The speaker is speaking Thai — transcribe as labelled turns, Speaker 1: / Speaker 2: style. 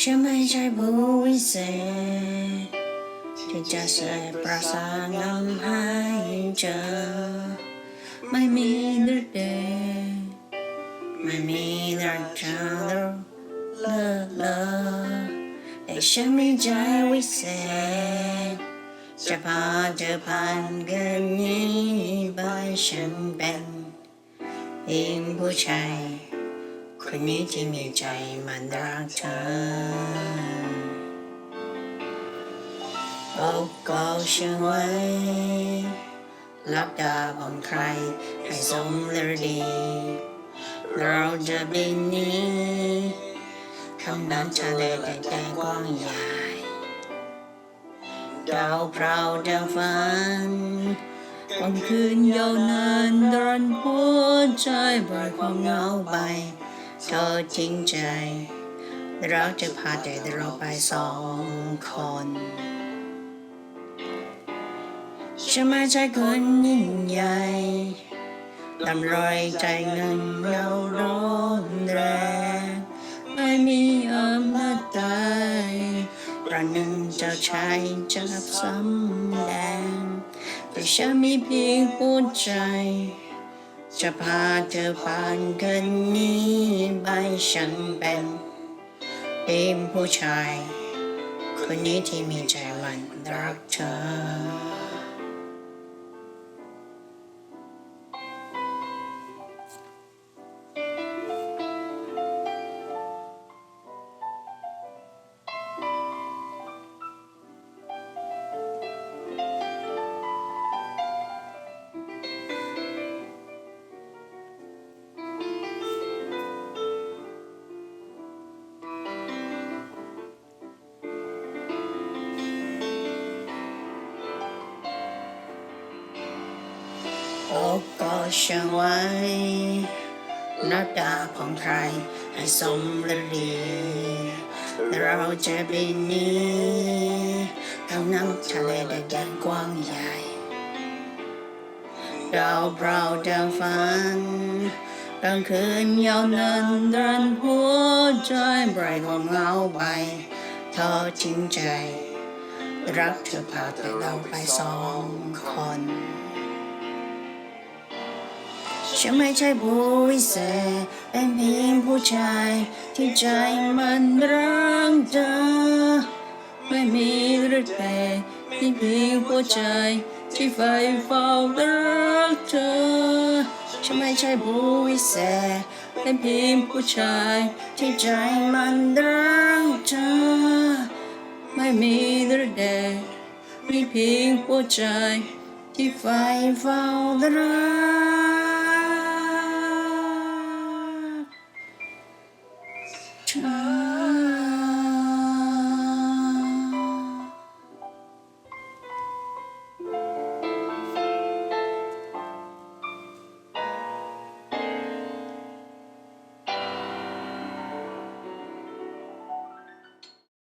Speaker 1: ฉันไม่ใช่ผู้วิเศษที่จะเสกประสานงานให้เจอไม่มีดรเดไม่มีดรเจอเลิกเลอแต่ฉันมีใจวิเศษจะพาเธอผ่านกันนี้ไปฉันเป็นเพียงผู้ชาย คนนี้ที่มีใจมันรักเธอโอ้ก็ฉันไว้ลับตาของใครให้สมฤดี เราจะบินนี้คำนั้นทะเลแต่แต่กว้างใหญ่ดาวพราวดาวฝันกลางคืนยาวนานรันหัวใจปล่อยความเหงาไป เธอจริงใจ เราจะพาแต่เราไปสองคนฉันไม่ใช่คนยิ่งใหญ่ลำรอยใจเงินเราร้อนแรงไม่มีอำนาจใดประหนึ่งเจ้าชายจับสำแดงแต่ฉันมีเพียงหัวใจ จะพาเธอผ่านกันนี้ไปฉันเป็นเพีมผู้ชาย คนนี้ที่มีใจมันรักเธอ ก็ช่างไว้หน้าตาของใครให้สมฤดีเราจะบินนี้เอาน้ำทะเลแดนกว้างใหญ่ดาวเปล่าดาวฝันกลางคืนยาวนานรันหัวใจไบรความเงาไปเธอจริงใจ รักเธอพาแต่เราไปสองคน ฉันไม่ใช่ผู้วิเศษ เป็นเพียงผู้ชาย ที่ใจมันรักเธอไม่มีหรือแต่ที่เพียงผู้ชายที่ใฝ่เฝ้ารักเธอ ฉันไม่ใช่ผู้วิเศษ เป็นเพียงผู้ชาย ที่ใจมันรักเธอ ไม่มีหรือแต่มีเพียงผู้ชายที่ใฝ่เฝ้ารั